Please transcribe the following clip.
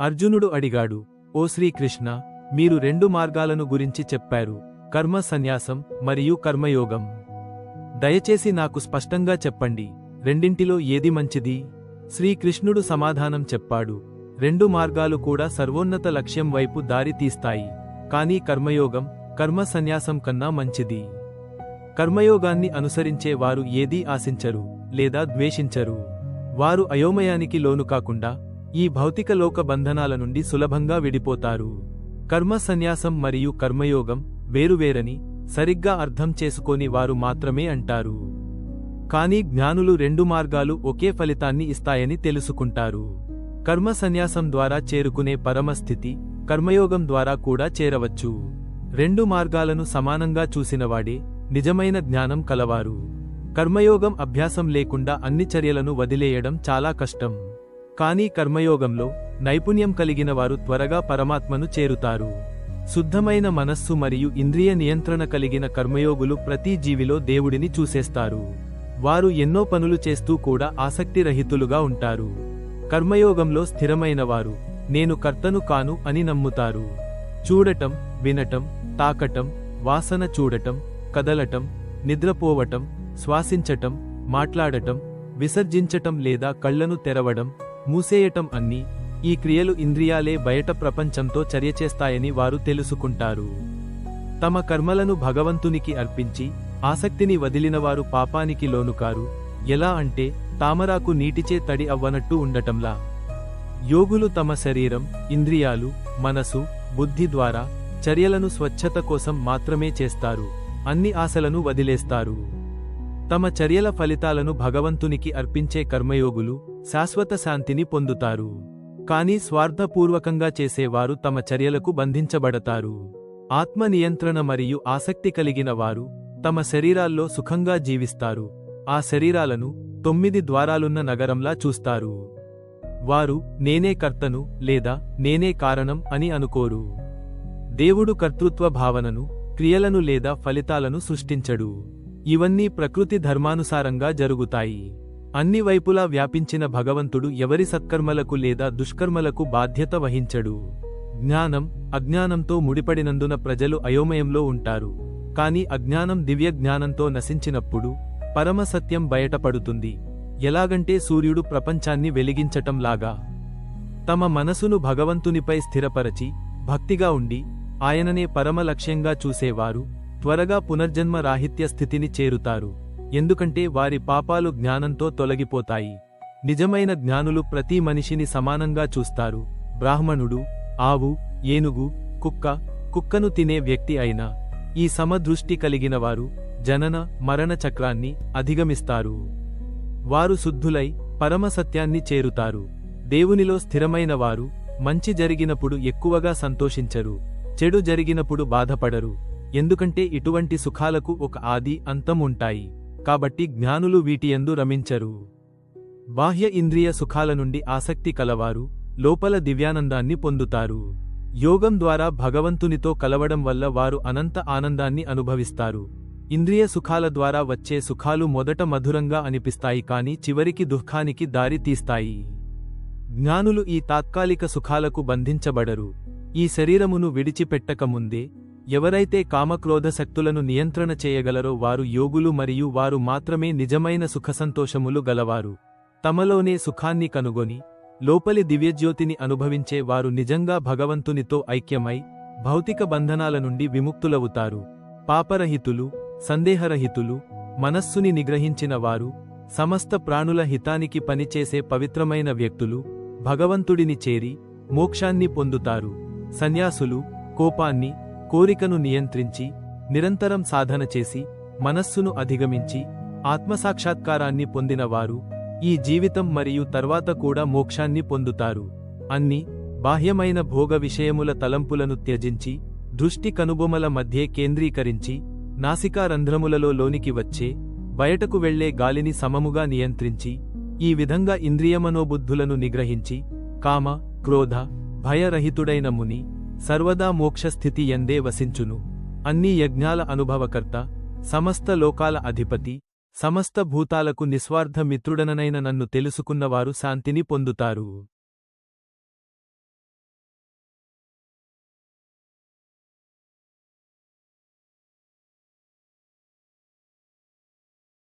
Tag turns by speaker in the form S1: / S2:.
S1: అర్జునుడు అడిగాడు ఓ శ్రీకృష్ణ మీరు రెండు మార్గాలను గురించి చెప్పారు కర్మ సన్యాసం మరియు కర్మయోగం. దయచేసి నాకు స్పష్టంగా చెప్పండి రెండింటిలో ఏది మంచిది? శ్రీకృష్ణుడు సమాధానం చెప్పాడు రెండు మార్గాలు కూడా సర్వోన్నత లక్ష్యం వైపు దారి తీస్తాయి కానీ కర్మయోగం కర్మ సన్యాసం కన్నా మంచిది. కర్మయోగాన్ని అనుసరించే వారు ఏదీ ఆశించరు లేదా ద్వేషించరు. వారు అయోమయానికి లోను కాకుండా ఈ భౌతిక లోక బంధనాల నుండి సులభంగా విడిపోతారు. కర్మ సన్యాసం మరియు కర్మయోగం వేరువేరని సరిగ్గా అర్థం చేసుకోని వారు మాత్రమే అంటారు. కానీ జ్ఞానులు రెండు మార్గాలు ఒకే ఫలితాన్ని ఇస్తాయని తెలుసుకుంటారు. కర్మ సన్యాసం ద్వారా చేరుకునే పరమస్థితి కర్మయోగం ద్వారా కూడా చేరవచ్చు. రెండు మార్గాలను సమానంగా చూసినవాడే నిజమైన జ్ఞానం కలవారు. కర్మయోగం అభ్యాసం లేకుండా అన్ని చర్యలను వదిలేయడం చాలా కష్టం. కానీ కర్మయోగంలో నైపుణ్యం కలిగిన వారు త్వరగా పరమాత్మను చేరుతారు. శుద్ధమైన మనస్సు మరియు ఇంద్రియ నియంత్రణ కలిగిన కర్మయోగులు ప్రతి జీవిలో దేవుడిని చూసేస్తారు. వారు ఎన్నో పనులు చేస్తూ కూడా ఆసక్తిరహితులుగా ఉంటారు. కర్మయోగంలో స్థిరమైన వారు నేను కర్తను కాను అని నమ్ముతారు. చూడటం వినటం తాకటం వాసన చూడటం కదలటం నిద్రపోవటం శ్వాసించటం మాట్లాడటం విసర్జించటం లేదా కళ్ళను తెరవడం మూసేయటం అన్ని ఈ క్రియలు ఇంద్రియాలే బయట ప్రపంచంతో చర్యచేస్తాయని వారు తెలుసుకుంటారు. తమ కర్మలను భగవంతునికి అర్పించి ఆసక్తిని వదిలినవారు పాపానికి లోనుకారు. ఎలా అంటే తామరాకు నీటిచే తడి అవ్వనట్టు ఉండటంలా. యోగులు తమ శరీరం ఇంద్రియాలు మనసు బుద్ధి ద్వారా చర్యలను స్వచ్ఛత కోసం మాత్రమే చేస్తారు. అన్ని ఆశలను వదిలేస్తారు. తమ చర్యల ఫలితాలను భగవంతునికి అర్పించే కర్మయోగులు శాశ్వత శాంతిని పొందుతారు. కానీ స్వార్థపూర్వకంగా చేసేవారు తమ చర్యలకు బంధించబడతారు. ఆత్మ నియంత్రణ మరియు ఆసక్తి కలిగిన వారు తమ శరీరాల్లో సుఖంగా జీవిస్తారు. ఆ శరీరాలను తొమ్మిది ద్వారాలున్న నగరంలా చూస్తారు. వారు నేనే కర్తను లేదా నేనే కారణం అని అనుకోరు. దేవుడు కర్తృత్వ భావనను క్రియలను లేదా ఫలితాలను సృష్టించడు. ఇవన్నీ ప్రకృతి ధర్మానుసారంగా జరుగుతాయి. అన్ని వైపులా వ్యాపించిన భగవంతుడు ఎవరి సత్కర్మలకు లేదా దుష్కర్మలకు బాధ్యత వహించడు. జ్ఞానం అజ్ఞానంతో ముడిపడినందున ప్రజలు అయోమయంలో ఉంటారు. కాని అజ్ఞానం దివ్య జ్ఞానంతో నశించినప్పుడు పరమ సత్యం బయటపడుతుంది. ఎలాగంటే సూర్యుడు ప్రపంచాన్ని వెలిగించటంలాగా తమ మనసును భగవంతునిపై స్థిరపరచి భక్తిగా ఉండి ఆయననే పరమ లక్ష్యంగా చూసేవారు త్వరగా పునర్జన్మ రాహిత్య స్థితిని చేరుతారు. ఎందుకంటే వారి పాపాలు జ్ఞానంతో తొలగిపోతాయి. నిజమైన జ్ఞానులు ప్రతి మనిషిని సమానంగా చూస్తారు. బ్రాహ్మణుడు ఆవు ఏనుగు కుక్క కుక్కను తినే వ్యక్తి అయినా ఈ సమదృష్టి కలిగిన వారు జనన మరణ చక్రాన్ని అధిగమిస్తారు. వారు శుద్ధులై పరమసత్యాన్ని చేరుతారు. దేవునిలో స్థిరమైన వారు మంచి జరిగినప్పుడు ఎక్కువగా సంతోషించరు. చెడు జరిగినప్పుడు బాధపడరు. ఎందుకంటే ఇటువంటి సుఖాలకు ఒక ఆది అంతం ఉంటాయి. కాబట్టి జ్ఞానులు వీటియందు రమించరు. బాహ్య ఇంద్రియ సుఖాల నుండి ఆసక్తి కలవారు లోపల దివ్యానందాన్ని పొందుతారు. యోగం ద్వారా భగవంతునితో కలవడం వల్ల వారు అనంత ఆనందాన్ని అనుభవిస్తారు. ఇంద్రియ సుఖాల ద్వారా వచ్చే సుఖాలు మొదట మధురంగా అనిపిస్తాయి కాని చివరికి దుఃఖానికి దారి తీస్తాయి. జ్ఞానులు ఈ తాత్కాలిక సుఖాలకు బంధించబడరు. ఈ శరీరమును విడిచిపెట్టకముందే ఎవరైతే కామక్రోధ శక్తులను నియంత్రణ చేయగలరో వారు యోగులు మరియు వారు మాత్రమే నిజమైన సుఖసంతోషములు గలవారు. తమలోనే సుఖాన్ని కనుగొని లోపలి దివ్యజ్యోతిని అనుభవించే వారు నిజంగా భగవంతునితో ఐక్యమై భౌతిక బంధనాల నుండి విముక్తులవుతారు. పాపరహితులు సందేహరహితులు మనస్సుని నిగ్రహించిన వారు సమస్త ప్రాణుల హితానికి పనిచేసే పవిత్రమైన వ్యక్తులు భగవంతుడిని చేరి మోక్షాన్ని పొందుతారు. సన్యాసులు కోపాన్ని కోరికను నియంత్రించి నిరంతరం సాధన చేసి మనస్సును అధిగమించి ఆత్మసాక్షాత్కారాన్ని పొందినవారు ఈ జీవితం మరియు తర్వాత కూడా మోక్షాన్ని పొందుతారు. అన్ని బాహ్యమైన భోగ విషయముల తలంపులను త్యజించి దృష్టి కనుబొమల మధ్యే కేంద్రీకరించి నాసికా రంధ్రములలో లోనికి వచ్చే బయటకు వెళ్ళే గాలిని సమముగా నియంత్రించి ఈ విధంగా ఇంద్రియమనోబుద్ధులను నిగ్రహించి కామ క్రోధ భయరహితుడైన ముని సర్వదా మోక్షస్థితి ఎందే వసించును. అన్ని యజ్ఞాల అనుభవకర్త సమస్త లోకాల అధిపతి సమస్త భూతాలకు నిస్వార్థ మిత్రుడననైన నన్ను తెలుసుకున్నవారు శాంతిని పొందుతారు.